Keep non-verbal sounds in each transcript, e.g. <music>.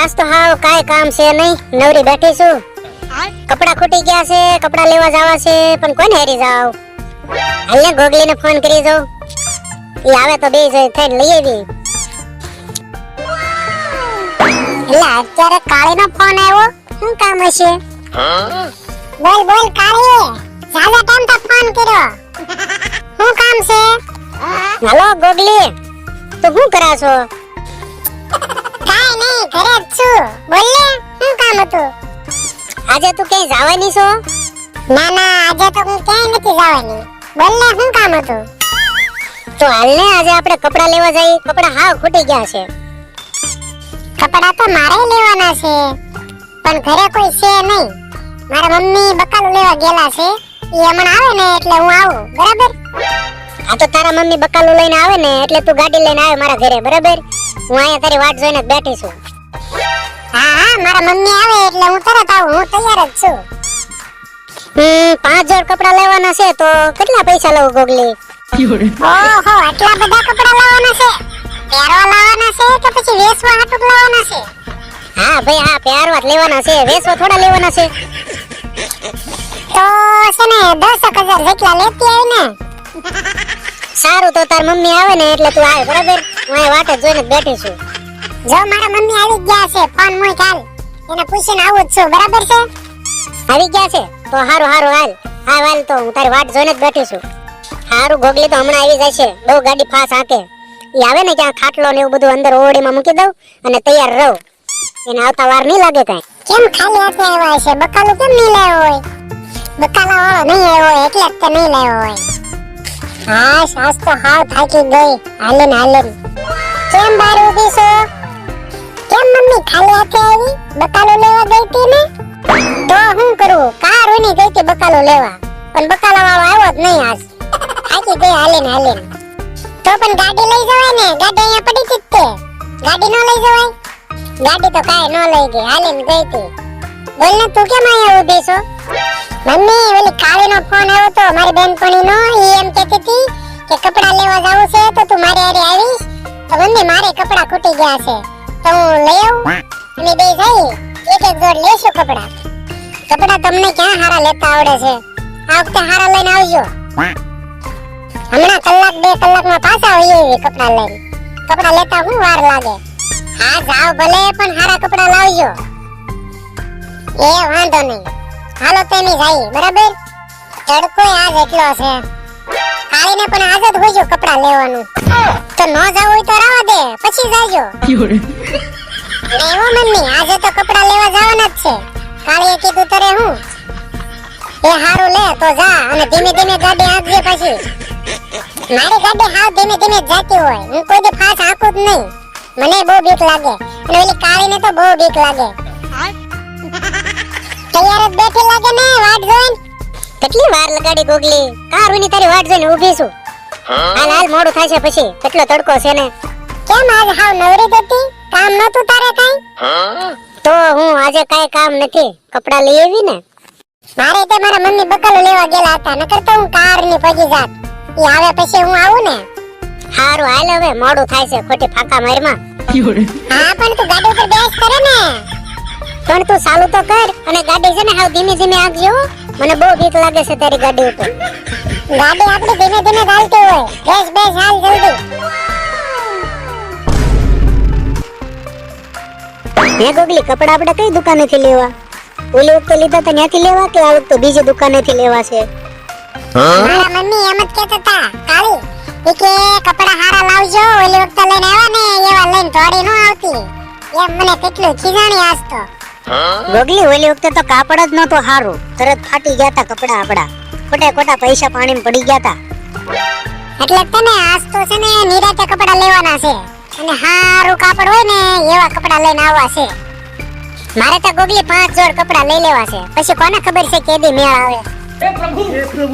આજ તો હાવ કાંઈ કામ છે નહીં. નવરી બેઠી છું. કપડા ખૂટી ગયા છે કપડા લેવા જવા છે પણ કોને હેરી જાવ. હાલને ગોગલીને ફોન કરી જાઉં. ઈ આવે તો બે જઈ થઈને લઈ આવી એટલે અત્યારે કાળીનો ફોન આવ્યો. શું કામ હશે? બોલ બોલ કાળી. જાજા ટાઈમ તો ફોન કર્યો? શું કામ છે? હાલો ગોગલી તું શું કરા છો? ઘરે જ છું. બોલ ને શું કામ હતું? આજે તું ક્યાંય જવાની છો? ના ના આજે તો હું ક્યાંય નથી જવાની. બોલ ને શું કામ હતું? તો હાલ ને આજે આપણે કપડાં લેવા જઈએ. કપડાં હાવ ખૂટી ગયા છે. કપડાં તો મારે લેવાના છે પણ ઘરે કોઈ છે નહીં. મારા મમ્મી બકાલું લેવા ગયેલા છે. એ હમણાં આવે ને એટલે હું આવું બરાબર? આ તો તારા મમ્મી બકાલું લઈને આવે ને એટલે તું ગાડી લઈને આવે મારા ઘરે બરાબર? હું અહીંયા તારી વાટ જોઈને બેઠી છું. હા હા મારા મમ્મી આવે એટલે હું તરત આવું હું તૈયાર જ છું. હમ પાંચ જોડ કપડા લેવાના છે તો કેટલા પૈસા લઉં ગોગલી? ઓહો આટલા બધા કપડા લાવવાના છે. પહેરવા લાવવાના છે કે પછી વેચવા હાટુક લાવવાના છે? હા ભાઈ હા પહેરવા જ લેવાના છે વેચવા થોડા લેવાના છે. તો છે ને દસ એક હજાર જેટલા લેતી આવી ને? સારું તો તાર મમ્મી આવે ને એટલે તું આવે બરાબર હું વાત વાટે જોઈને બેઠી છું. જો મારા મમ્મી આવી ગયા છે, ફોન મોય કાલ એને પૂછીને આવું જ છું, બરાબર છે? આવી ગયા છે, તો હારું હારું, હાલ. હા હાલ, તો હું તારી વાટ જોઈને જ બેઠી છું. હારું, ગોગલી તો હમણાં આવી જશે. બહુ ગાડી ફાસ હાકે. એ આવે ને ક્યાં ખાટલો ને એવું બધું અંદર ઓવડીમાં મૂકી દઉં અને તૈયાર રહો. એને આવતા વાર નહીં લાગે કાંઈ. કેમ ખાલી હાથે આવ્યા છે બકાલું કેમ નહીં લાવ્યો હોય? બકાલા વાળો નહીં આવ્યો હોય, એટલે તે નહીં લાવ્યો હોય. હા સાસ તો હાવ થાકી ગઈ. હાલે ને હાલે કેમ બાર ઊભી છો? કેમ મમ્મી ખાલી હાથે આવી, બકાલો લેવા ગઈ હતી ને? તો હું કરું? કાર ઉની ગઈ હતી બકાલો લેવા. પણ બકાલા વાળો આવ્યો જ નહીં આજ. આખી ગઈ હાલે ને હાલે તો પણ ગાડી લઈ જવાય ને? ગાડી અહીંયા પડી જ તે. ગાડી નો લઈ જવાય? ગાડી તો કાય નો લઈ ગઈ હાલે ને ગઈ હતી બોલ ને, તું કેમ અહીંયા ઊભી છો? મમ્મી, ઓલી કાળીનો ફોન આવ્યો તો મારી બેનપણીનો, ઈ એમ કહેતી હતી કે કપડા લેવા જાવું છે તો તું મારે હારે આવીશ. તો મમ્મી, મારે કપડા ખૂટી ગયા છે. તો હું લઈ આવું અને બે જઈ એક એક જોડ લેશું કપડા. કપડા તમને ક્યાં હારા લેતા આવડે છે? આ વખતે હારા લઈને આવજો. હમણાં કલાક, બે કલાકમાં પાછા હોઈએ કપડા લઈને. કપડા લેતા હું વાર લાગે? હા, જાઓ ભલે, પણ હારા કપડા લાવજો. એ વાંધો નહીં. હાલો તેની જાય, બરાબર? તડકો આજ એટલો છે. કાળીને પણ આજ જ કપડાં કપડા લેવાનું. તો ન જાવ હોય તો રાવા દે, પછી જાજો. એવો મમ્મી આજે તો કપડા લેવા જવાના જ છે. કાળીએ કીધું તરે હું. એ હારું લે તો જા અને ધીમે ધીમે ગાડી આપજે પછી. મારી ગાડી હાવ ધીમે ધીમે જાતી હોય હું કોઈ દી ફાસ હાકું જ નહીં. મને બહુ બીક લાગે અને ઓલી કાળીને તો બહુ બીક લાગે. તૈયાર જ બેઠી લાગે ને વાટ જોઈન? કેટલી વાર લગાડી ગોગલી? કારુની તારી વાટ જોઈને ઊભી છું. હાલ હાલ મોડું થાય છે પછી. કેટલો તડકો છે ને? કેમ આજ હાવ નવરી હતી કામ નતું તારે કઈ? તો હું આજે કઈ કામ નથી. કપડા લઈ આવી ને? મારે તે મારા મમ્મી બકલો લેવા ગયેલા હતા. નકર તો હું કારની પગી જાત. ઈ આવે પછી હું આવું ને? હારું હાલ હવે. મોડું થાય છે ખોટી ફાકા મારમાં. હા પણ તું ગાડી ઉપર બેસ કરે ને. પણ તું ચાલુ તો કર અને ગાડી છે ને હાવ ધીમે ધીમે આંકજો હો. મને બહુ બીક લાગે છે તારી ગાડી ઉપર. ગાડી આપણી ધીમે ધીમે ચાલતી હોય. બેસ બેસ હાલ જલ્દી. હે ગોગલી કપડા આપણે કઈ દુકાનેથી લેવા? ઓલી વખતે લીધા હતા ત્યાંથી લેવા કે આ વખતે બીજી દુકાનેથી લેવા છે? મારા મમ્મી એમ જ કહેતા હતા કાળી કે કપડા હારા લાવજો ઓલી વખતે લઈને આવ્યા ને એવા લઈને થોડી નો આવતી. એમ મને કેટલું ખીજાણી આજ તો. ગોગલી ઓલી વખતે તો કાપડ જ નતો હારું. તરત ફાટી ગયા તા કપડા આપડા. ખોટા ખોટા પૈસા પાણીમાં પડી ગયા તા. એટલે તને આજ તો છે ને નિરાતે કપડા લેવાના છે. અને હારું કાપડ હોય ને એવા કપડા લઈને આવવા છે. મારે તો ગોગલી પાંચ જોડ કપડા લઈ લેવા છે. પછી કોને ખબર છે કેદી મેળ આવે?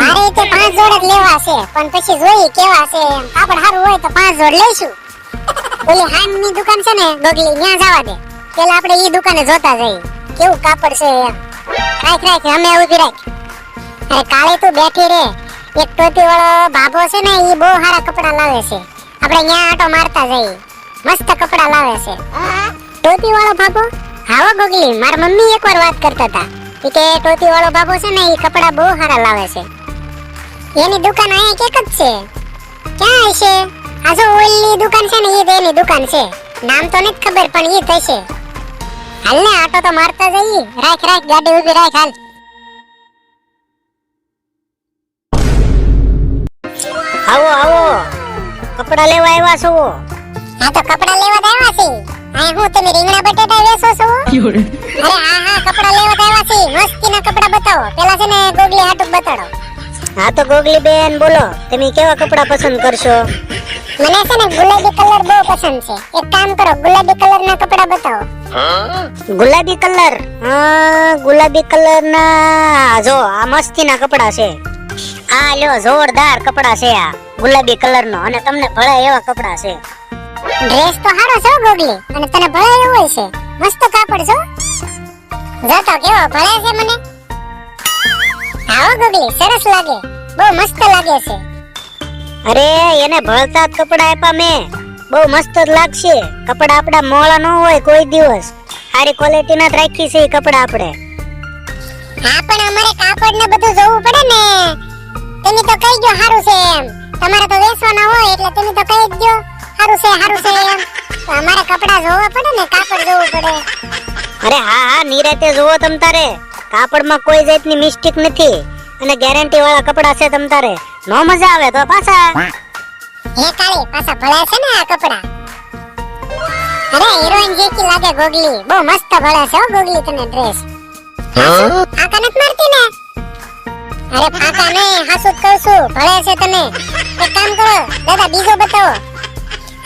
મારે તે પાંચ જોડ જ લેવા છે. પણ પછી જોઈએ કેવા છે કાપડ હારું હોય તો પાંચ જોડ લઈશું. ઓલી હાનની દુકાન છે ને ગોગલી ત્યાં જવા દે. પેલા આપણે ઈ દુકાને જોતા જઈએ. કેવું કાપડ છે એમ. રાખ રાખ અમે ઊભી રાખ. અરે કાલે તું બેઠી રે. એક ટોપી વાળો બાબો છે ને ઈ બહુ સારા કપડા લાવે છે. આપણે ત્યાં આટો મારતા જઈએ. મસ્ત કપડા લાવે છે. ટોપી વાળો બાબો હાવો ગોગલી, માર મમ્મી એકવાર વાત કરતા હતા. કે ટોપી વાળો બાબો છે ને એ કપડા બહુ સારા લાવે છે. એની દુકાન અહીંયા કેક જ છે. ક્યાં હશે આ જો ઓઇલની દુકાન છે ને એ એની દુકાન છે. નામ તો નથી ખબર, પણ એ થશે હાલ ને, આટો તો મારતા જઈએ. રાખ રાખ, ગાડી ઊભી રાખ, હાલ. આવો આવો કપડા લેવા આવ્યા છો? હા તો કપડા લેવા જ આવ્યા છે હા હું તમે રીંગણા બટેટા વેચો છો? અરે હા હા કપડા લેવા જ આવ્યા છે મસ્તીના કપડા બતાવો. પેલા છે ને ગોગલી હાટુક બતાડો. હા તો ગોગલી બેન બોલો તમે કેવા કપડા પસંદ કરશો? મને છે ને ગુલાબી કલર બહુ પસંદ છે. એક કામ કરો ગુલાબી કલર ના કપડા બતાવો. ગુલાબી કલર? હા ગુલાબી કલર ના જો આ મસ્તીના કપડા છે. આ લ્યો જોરદાર કપડા છે આ ગુલાબી કલર નો અને તમને ભળે એવા કપડા છે. ડ્રેસ તો હારો છે ગોગલી. અને તને ભળે એવું છે. મસ્ત કાપડ છો જો તો કેવો ભળે છે મને? આવો ગોગલી સરસ લાગે. બહુ મસ્ત લાગે છે. અરે એને ભળતા કપડા આપ્યા મેં. બહુ મસ્ત જ લાગશે. કપડા આપડા મોળા ન હોય કોઈ દિવસ. સારી ક્વોલિટી ના જ રાખી છે કપડા આપણે. હા પણ અમારે કાપડ ને બધું જોવું પડે ને. તમે તો કહી ગયો સારું છે એમ. તમારે તો વેચવાના હોય એટલે તમે તો કહી જ ગયો સારું છે હારું છે એમ. અમારે કપડા જોવા પડે ને કાપડ જોવું પડે. અરે હા હા નિરાતે જોવો તમ તારે. કાપડમાં કોઈ જાતની મિસ્ટેક નથી. અને ગેરંટી વાળા કપડા છે તમ તારે. નો મજા આવે તો પાછા. હે કાળી પાછા ભળે છે ને આ કપડા? અરે હિરોઈન જેકી લાગે ગોગલી. બહુ મસ્ત ભળે છે હો ગોગલી તને ડ્રેસ આ કનક મારતી ને? અરે ફાકા નહીં હાસુ જ કહું છું ભળે છે તને. એક કામ કરો દાદા બીજો બતાવો.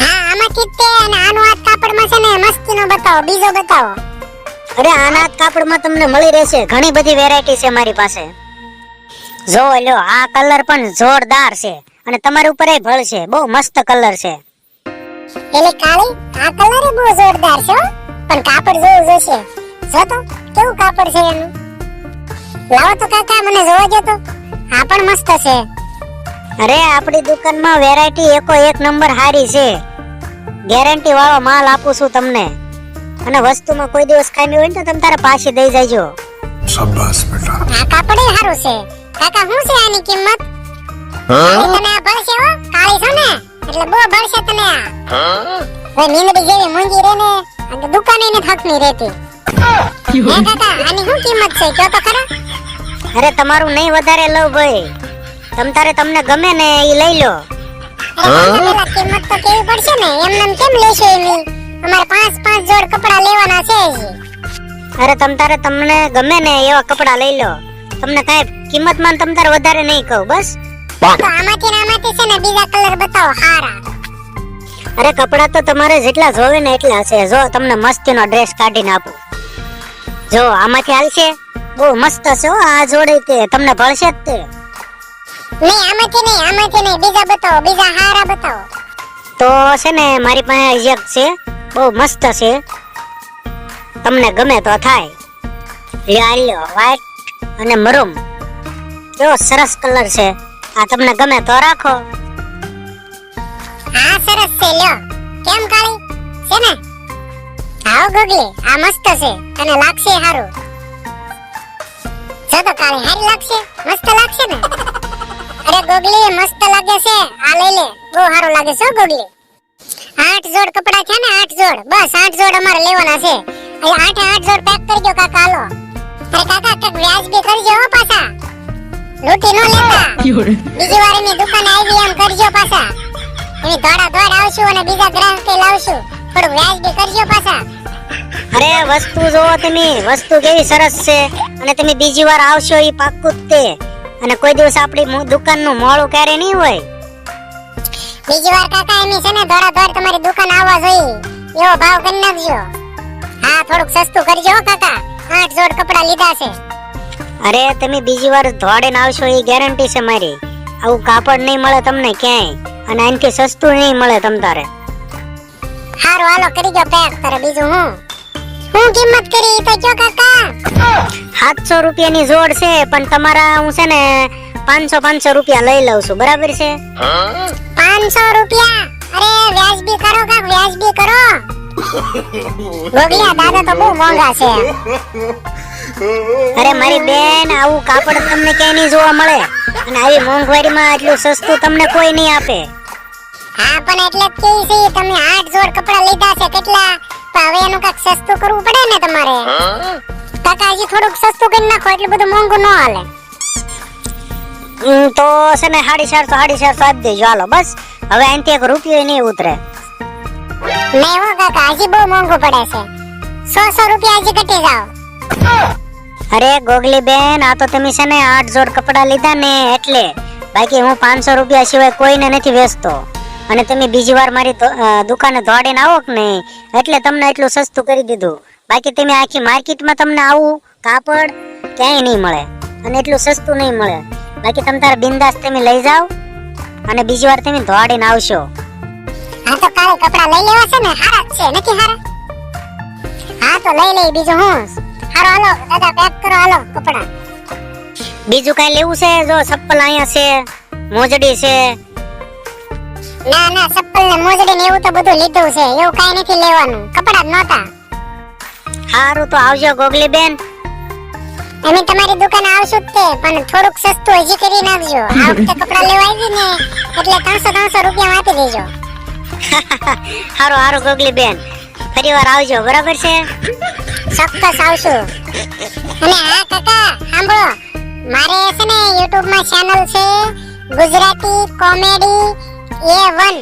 હા આમાં કીતે અને આનો હાથ કાપડમાં છે ને મસ્તીનો બતાવો બીજો બતાવો. અરે આના કાપડમાં તમને મળી રહેશે. ઘણી બધી વેરાયટી છે મારી પાસે. જો લ્યો આ કલર પણ જોરદાર છે. અને તમારી ઉપર ભળશે બહુ મસ્ત કલર છે. એટલે કાળી આ કલર બહુ જોરદાર છે પણ કાપડ જોવું જોશે. જો તો કેવું કાપડ છે એનું? લાવો તો કાકા મને જોવા દો તો. આ પણ મસ્ત છે. અરે આપણી દુકાનમાં વેરાયટી એકો એક નંબર હારી છે. ગેરંટી વાળો માલ આપું છું તમને. અને વસ્તુમાં કોઈ દિવસ ખામી હોય ને તો તમે તારા પાસે દઈ જજો. શાબાશ બેટા. કાકા પડે હારું છે. કાકા શું છે આની કિંમત? તને આ ભળશે હો. કાળી છો ને? એટલે બહુ ભળશે તને આ. હવે નીંદડી જેવી મૂંગી રે ને અને દુકાને ને થાકની રહેતી. હે કાકા આની શું કિંમત છે? કયો તો ખરા. અરે તમારું નહીં વધારે લઉં ભાઈ. તમ તારે તમને ગમે ને એ લઈ લો. કિંમત તો કેવી પડશે ને? એમને એમ કેમ લેશો એની? અમારે પાંચ પાંચ જોડ કપડા લેવાના છે. અરે તમ તારે તમને ગમે ને એવા કપડા લઈ લો. તમને કાંઈ કિંમતમાં તમ તારે વધારે નહીં કહું બસ? તો આમાંથી ને આમાંથી છે ને બીજા કલર બતાવો હારા. અરે કપડા તો તમારે જેટલા જોવે ને એટલા છે. જો તમને મસ્તીનો ડ્રેસ કાઢીને આપું. જો આમાંથી હાલશે? બહુ મસ્ત છે હો આ જોડે તે તમને ભળશે જ તે. નહીં આમાંથી નહીં આમાંથી નહીં. બીજા બતાવો બીજા હારા બતાવો. તો છે ને મારી પાસે એક છે બહુ મસ્ત છે. તમને ગમે તો થાય. લ્યો વ્હાઈટ અને મરૂમ. કેવો સરસ કલર છે. આ તમને ગમે તો રાખો. હા સરસ છે લ્યો. કેમ કાળી? છે ને? આવો ગોગલી આ મસ્ત છે અને લાગશે હારું. જો તો કાળી હારી લાગશે મસ્ત લાગશે ને? અરે ગોગલી, મસ્ત લાગે છે. આ લઈ લે. બહુ સારું લાગે છે ગોગલી. આઠ જોડ કપડા છે ને, આઠ જોડ. બસ આઠ જોડ અમારે લેવાના છે. એટલે આઠે આઠ જોડ પેક કરજો કાકા, હાલો. અરે કાકા, કંઈક વ્યાજબી કરજો હો પાછા. લૂટી નો લેતા. બીજી વાર એની દુકાન આવી એમ કરજો પાછા. એની દોડા દોડ આવશું અને બીજા ગ્રાહક લાવશું. થોડું વ્યાજબી કરજો પાછા. અરે, વસ્તુ જોવો તમે. વસ્તુ કેવી સરસ છે. અને તમે બીજી વાર આવશો એ પાક્કું જ તે. અને કોઈ દિવસ આપણી દુકાનનું મોડું ક્યારે નહીં હોય. બીજી વાર કાકા એની છે ને દોડા દોડ તમારી દુકાન આવવા જોઈએ. એવો ભાવ કરી નાખજો. હા થોડુંક સસ્તું કરજો કાકા. આઠ જોડ કપડા લીધા છે. અરે તમે બીજી વાર ધોડીને આવશો એ ગેરંટી છે મારી. આવું કાપડ નહીં મળે તમને ક્યાંય. અને આનથી સસ્તું નહીં મળે તમ તારે. હારું હાલો કરી દો પેક તારે બીજું હું. હું કિંમત કરી તો કયો કાકા. સાતસો રૂપિયાની જોડ છે પણ તમારા હું છે ને પાંચસો પાંચસો રૂપિયા લઈ લઉં છું. બરાબર છે? પાંચસો રૂપિયા? અરે વ્યાજબી કરો કાક વ્યાજબી કરો. ગોગલિયા દાદા તો બહુ મોંઘા છે. અરે મારી બેન આવું કાપડ તમને ક્યાંય નહીં જોવા મળે? અને આવી મોંઘવારીમાં આટલું સસ્તું તમને કોઈ નહીં આપે. હા પણ એટલે જ કેવી છે તમે આઠ જોડ કપડા લીધા છે કેટલા? તો હવે એનું કાંઈક સસ્તું કરવું પડે ને તમારે. કાકા હજી થોડુંક સસ્તું કરી નાખો એટલું બધું મોંઘું ન હાલે. હમ, તો છે ને સાડી ચારસો સાડી ચારસો આપી દેજો. હાલો બસ. હવે અહીંથી એક રૂપિયો નહીં ઉતરે. નહીં હો કાકા હજી બહુ મોંઘું પડે છે. સો સો રૂપિયા હજી ઘટી જાઓ. અરે ગોગલી બેન આ તો તમે છે ને આઠ જોડ કપડા લીધા ને એટલે. બાકી હું પાંચસો રૂપિયા સિવાય કોઈને નથી વેચતો. અને તમે બીજી વાર મારી દુકાને દોડીને આવો કે નહીં? એટલે તમને એટલું સસ્તું કરી દીધું. બાકી તમે આખી માર્કેટમાં તમને આવું કાપડ ક્યાંય નહીં મળે. અને એટલું સસ્તું નહીં મળે. બાકી તમે તારા બિંદાસ તમે લઈ જાઓ અને બીજી વાર તમે દોડીને આવશો. હા તો કાલે કપડા લઈ લેવા છે ને? હારા છે. નથી હારા? હા તો લઈ લઈ બીજું હું હારો હાલો દાદા પેક કરો. હાલો કપડા. બીજું કઈ લેવું છે? જો ચપ્પલ અહીંયા છે મોજડી છે. ના ના ચપ્પલ ને મોજડી ને એવું તો બધું લીધું છે એવું કઈ નથી લેવાનું. કપડા જ નહોતા. સારું તો આવજો ગોગલી બેન અમે તમારી દુકાને આવશું જ તે પણ થોડુંક સસ્તું હજી કરી નાખજો. આ વખતે કપડા લેવા આવી ને એટલે ત્રણસો ત્રણસો રૂપિયા આપી દેજો. <laughs> હારું હારું ગોગલી બેન ફરી વાર આવજો બરાબર છે? ચોક્કસ આવશું. અને હા કાકા સાંભળો. મારે છે ને યુટ્યુબમાં ચેનલ છે ગુજરાતી કોમેડી એ વન.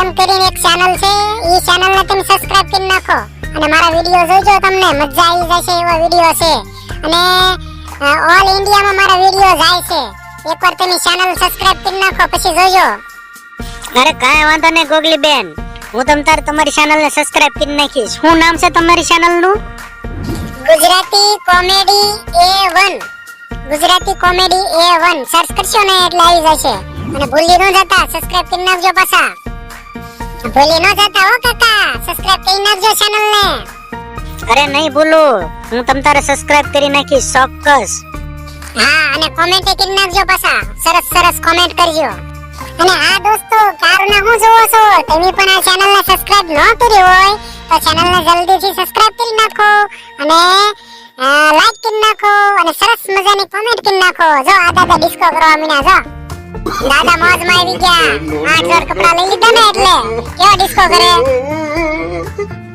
એમ કરીને એક ચેનલ છે. એ ચેનલ ને તમે સબસ્ક્રાઇબ કરી નાખો. અને મારા વીડિયો જોજો તમને. મજા આવી જશે એવો વીડિયો છે. અને ઓલ ઇન્ડિયામાં મારા વીડિયો જાય છે. એકવાર તમે ચેનલ સબસ્ક્રાઇબ કરી નાખો પછી જોજો. અરે કાંઈ વાંધો નહીં ગોગલી બેન. હું તમ તાર તમારી ચેનલ ને સબસ્ક્રાઇબ કરી નાખીશ. શું નામ છે તમારી ચેનલનું? Gujarati comedy A one. Gujarati comedy A one. Search કરશો ને એટલે આવી જશે. અને ભૂલી ન જતા સબસ્ક્રાઇબ કરી નાખજો પાછા. ભૂલી ન જતા હો કાકા સબસ્ક્રાઇબ કરી નાખજો ચેનલ ને. અરે નહીં ભૂલું હું તમ તારે સબસ્ક્રાઇબ કરી નાખીશ ચોક્કસ. હા અને કોમેન્ટ કરી નાખજો પાછા. સરસ સરસ કોમેન્ટ કરજો. અને હા દોસ્તો કારના હું જોવો છો? તમે પણ આ ચેનલ ને સબસ્ક્રાઇબ ન કરી હોય તો ચેનલ ને જલ્દીથી સબસ્ક્રાઇબ કરી નાખો. અને લાઈક કરી નાખો. અને સરસ મજાની કોમેન્ટ કરી નાખો. જો આ દાદા ડિસ્કો કરવા મીના જો. દાદા મોજમાં આવી ગયા. આઠ જોડ કપડા લઈ લીધા ને એટલે. કેવો ડિસ્કો કરે?